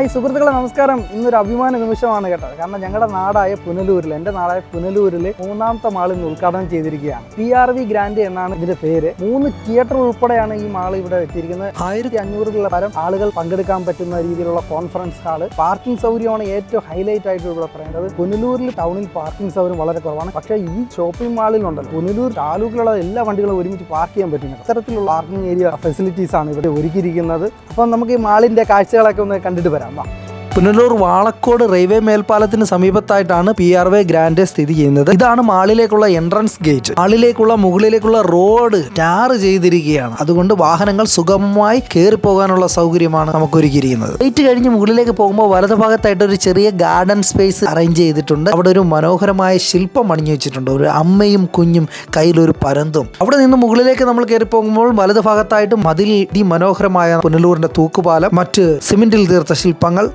Hi സുഹൃത്തുക്കളെ നമസ്കാരം. ഇന്നൊരു അഭിമാന നിമിഷമാണ് കേട്ടോ. കാരണം ഞങ്ങളുടെ നാടായ പുനലൂരിൽ എന്റെ നാടായ പുനലൂരിൽ മൂന്നാമത്തെ മാൾ ഇന്ന് ഉദ്ഘാടനം ചെയ്തിരിക്കുകയാണ്. പി ആർ വി ഗ്രാൻഡ് എന്നാണ് ഇതിന്റെ പേര്. മൂന്ന് തിയേറ്റർ ഉൾപ്പെടെയാണ് ഈ മാൾ ഇവിടെ എത്തിയിരിക്കുന്നത്. ആയിരത്തി അഞ്ഞൂറിലുള്ള പരം ആളുകൾ പങ്കെടുക്കാൻ പറ്റുന്ന രീതിയിലുള്ള കോൺഫറൻസ് ഹാൾ പാർക്കിംഗ് സൗകര്യമാണ് ഏറ്റവും ഹൈലൈറ്റ് ആയിട്ട് ഇവിടെ പറയേണ്ടത്. പുനലൂരിൽ ടൗണിൽ പാർക്കിംഗ് സൗകര്യം വളരെ കുറവാണ്. പക്ഷേ ഈ ഷോപ്പിംഗ് മാളിലുണ്ടല്ലോ പുനലൂർ താലൂക്കിലുള്ള എല്ലാ വണ്ടികളും ഒരുമിച്ച് പാർക്ക് ചെയ്യാൻ പറ്റുന്നത് അത്തരത്തിലുള്ള പാർക്കിംഗ് ഏരിയ ഫെസിലിറ്റീസ് ആണ് ഇവിടെ ഒരുക്കിയിരിക്കുന്നത്. അപ്പം നമുക്ക് ഈ മാളിന്റെ കാഴ്ചകളൊക്കെ ഒന്ന് കണ്ടിട്ട് വരാം. വാ പുനലൂർ വാളക്കോട് റെയിൽവേ മേൽപ്പാലത്തിന് സമീപത്തായിട്ടാണ് പി ആർ വേ ഗ്രാൻഡ് സ്ഥിതി ചെയ്യുന്നത്. ഇതാണ് മാളിലേക്കുള്ള എൻട്രൻസ് ഗേറ്റ് മാളിലേക്കുള്ള മുകളിലേക്കുള്ള റോഡ് ടാർ ചെയ്തിരിക്കുകയാണ്. അതുകൊണ്ട് വാഹനങ്ങൾ സുഗമമായി കയറി പോകാനുള്ള സൗകര്യമാണ് നമുക്ക് ഒരുക്കിയിരിക്കുന്നത് ഗേറ്റ് കഴിഞ്ഞ് മുകളിലേക്ക് പോകുമ്പോൾ വലതു ഭാഗത്തായിട്ട് ഒരു ചെറിയ ഗാർഡൻ സ്പേസ് അറേഞ്ച് ചെയ്തിട്ടുണ്ട്. അവിടെ ഒരു മനോഹരമായ ശില്പം അണിഞ്ഞു വെച്ചിട്ടുണ്ട്. ഒരു അമ്മയും കുഞ്ഞും കയ്യിലൊരു പരന്തും. അവിടെ നിന്ന് മുകളിലേക്ക് നമ്മൾ കയറി പോകുമ്പോൾ വലതു ഭാഗത്തായിട്ട് മതിൽ മനോഹരമായ പുനലൂരിന്റെ തൂക്കുപാലം മറ്റ് സിമെന്റിൽ തീർത്ത ശില്പങ്ങൾ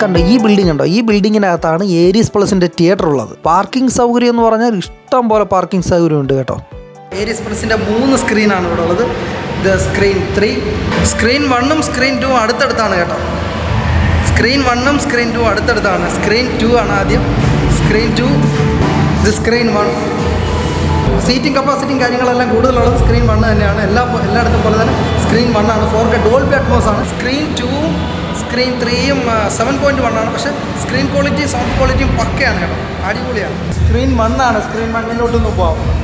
കണ്ടോ ഈ ബിൽഡിംഗ് ഉണ്ടോ ഈ ബിൽഡിങ്ങിനകത്താണ് ഏരീസ് പ്ലസിന്റെ തിയേറ്റർ ഉള്ളത്. പാർക്കിംഗ് സൗകര്യം എന്ന് പറഞ്ഞാൽ ഇഷ്ടം പോലെ പാർക്കിംഗ് സൗകര്യം ഉണ്ട് കേട്ടോ. ഏരീസ് പ്ലസിന്റെ മൂന്ന് സ്ക്രീനാണ് ഇവിടെ ഉള്ളത്. ഇത് സ്ക്രീൻ ത്രീ സ്ക്രീൻ വണ്ണും സ്ക്രീൻ ടു അടുത്തടുത്താണ് കേട്ടോ. സ്ക്രീൻ വണ്ണും സ്ക്രീൻ ടു അടുത്തടുത്താണ്. സ്ക്രീൻ ടു ആണ് ആദ്യം. സ്ക്രീൻ ടു ഇത് സ്ക്രീൻ വൺ സീറ്റിംഗ് കപ്പാസിറ്റിയും കാര്യങ്ങളെല്ലാം കൂടുതലുള്ളത് സ്ക്രീൻ വണ്ണ് തന്നെയാണ്. എല്ലാ എല്ലായിടത്തും പോലെ തന്നെ സ്ക്രീൻ വണ്ണാണ് ഫോർ കെ ഡോൾബി അറ്റ്മോസ് ആണ്. സ്ക്രീൻ ടൂവും സ്ക്രീൻ ത്രീയും സെവൻ പോയിന്റ് വൺ ആണ്. പക്ഷേ സ്ക്രീൻ ക്വാളിറ്റിയും സൗണ്ട് ക്വാളിറ്റിയും പക്കയാണ് കേട്ടോ. അടിപൊളിയാണ്. സ്ക്രീൻ വണ്ണാണ് സ്ക്രീൻ വണ്ണിലോട്ടൊന്ന് പോവാം.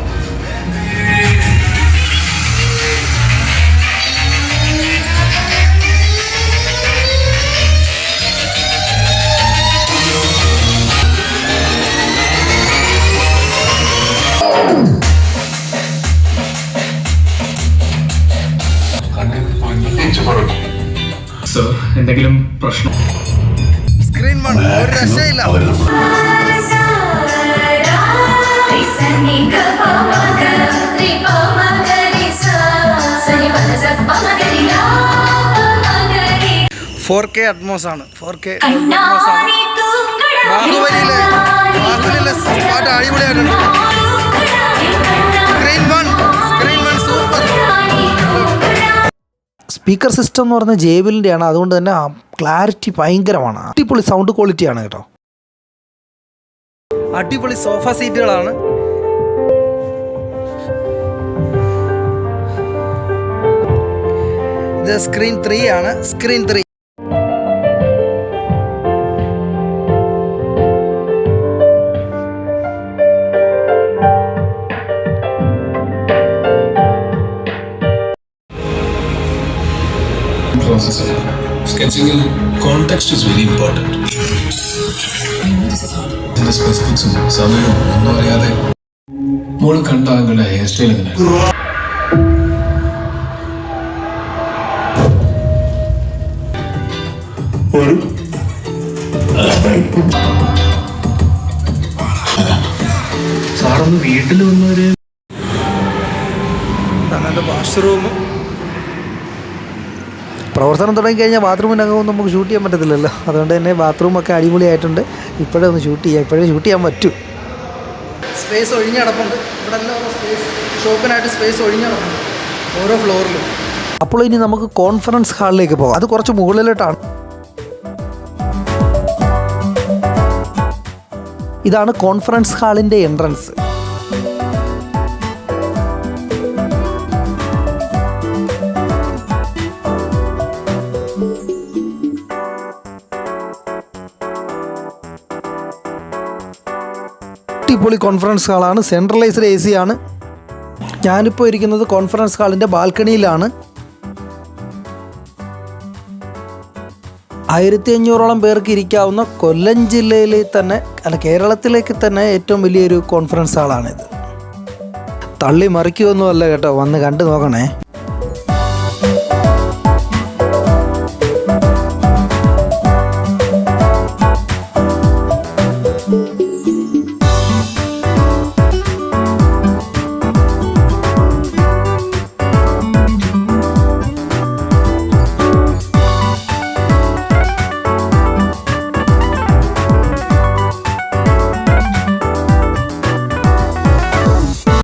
എന്തെങ്കിലും പ്രശ്നം? സ്ക്രീൻ വൺ ഒരു രക്ഷയില്ല. ഫോർ കെ അറ്റ്മോസ് ആണ്. ഫോർ കെ അറ്റ്മോസ് ആണ്. ബാഹുബലിയിലെ ബാഹുബലിയിലെ പാട്ട് അടിപൊളിയായിട്ടുണ്ട്. സ്പീക്കർ സിസ്റ്റം എന്ന് പറഞ്ഞാൽ ജേബിലിന്റെ ആണ് അതുകൊണ്ട് തന്നെ ക്ലാരിറ്റി ഭയങ്കരമാണ്. അടിപൊളി സൗണ്ട് ക്വാളിറ്റിയാണ് കേട്ടോ. അടിപൊളി സോഫ സീറ്റുകളാണ്. സ്ക്രീൻ ത്രീ ആണ്. Screen three process. അല്ല സ്കെച്ചിങ്ങിൽ കോണ്ടെക്സ്റ്റ് ഇസ് വെരി ഇമ്പോർട്ടന്റ് ഇതിന്റെ സ്പെസിഫിക്സും സമയവും ഒന്നും അറിയാതെ മോൾ കണ്ട ആളുടെ ഹെയർ സ്റ്റൈൽ എങ്ങനെയാണ് സാറൊന്ന് വീട്ടിൽ വന്നൊരു തങ്ങളുടെ വാഷ്റൂം പ്രവർത്തനം തുടങ്ങിക്കഴിഞ്ഞാൽ ബാത്റൂമിനകമൊന്നും നമുക്ക് ഷൂട്ട് ചെയ്യാൻ പറ്റത്തില്ലല്ലോ. അതുകൊണ്ട് തന്നെ ബാത്റൂമൊക്കെ അടിപൊളിയായിട്ടുണ്ട്. ഇപ്പോഴേ ഒന്ന് ഷൂട്ട് ചെയ്യാം. ഇപ്പോഴേ ഷൂട്ട് ചെയ്യാൻ പറ്റും. സ്പേസ് ഒഴിഞ്ഞടപ്പുണ്ട് ഇവിടെ എല്ലാം സ്പേസ് ഷോപ്പിനായിട്ട് സ്പേസ് ഒഴിഞ്ഞടപ്പുണ്ട് ഓരോ ഫ്ലോറിലും അപ്പോൾ ഇനി നമുക്ക് കോൺഫറൻസ് ഹാളിലേക്ക് പോകാം. അത് കുറച്ച് മുകളിലോട്ടാണ്. ഇതാണ് കോൺഫറൻസ് ഹാളിന്റെ എൻട്രൻസ് അടിപൊളി കോൺഫറൻസ് ഹാളാണ് സെൻട്രലൈസ്ഡ് എ സി ആണ്. ഞാനിപ്പോൾ ഇരിക്കുന്നത് കോൺഫറൻസ് ഹാളിന്റെ ബാൽക്കണിയിലാണ്. ആയിരത്തി അഞ്ഞൂറോളം പേർക്ക് ഇരിക്കാവുന്ന കൊല്ലം ജില്ലയിലെ തന്നെ അല്ല കേരളത്തിലേക്ക് തന്നെ ഏറ്റവും വലിയൊരു കോൺഫറൻസ് ഹാളാണിത് തള്ളി മറിക്കുമെന്നുമല്ല കേട്ടോ വന്ന് കണ്ടു നോക്കണേ.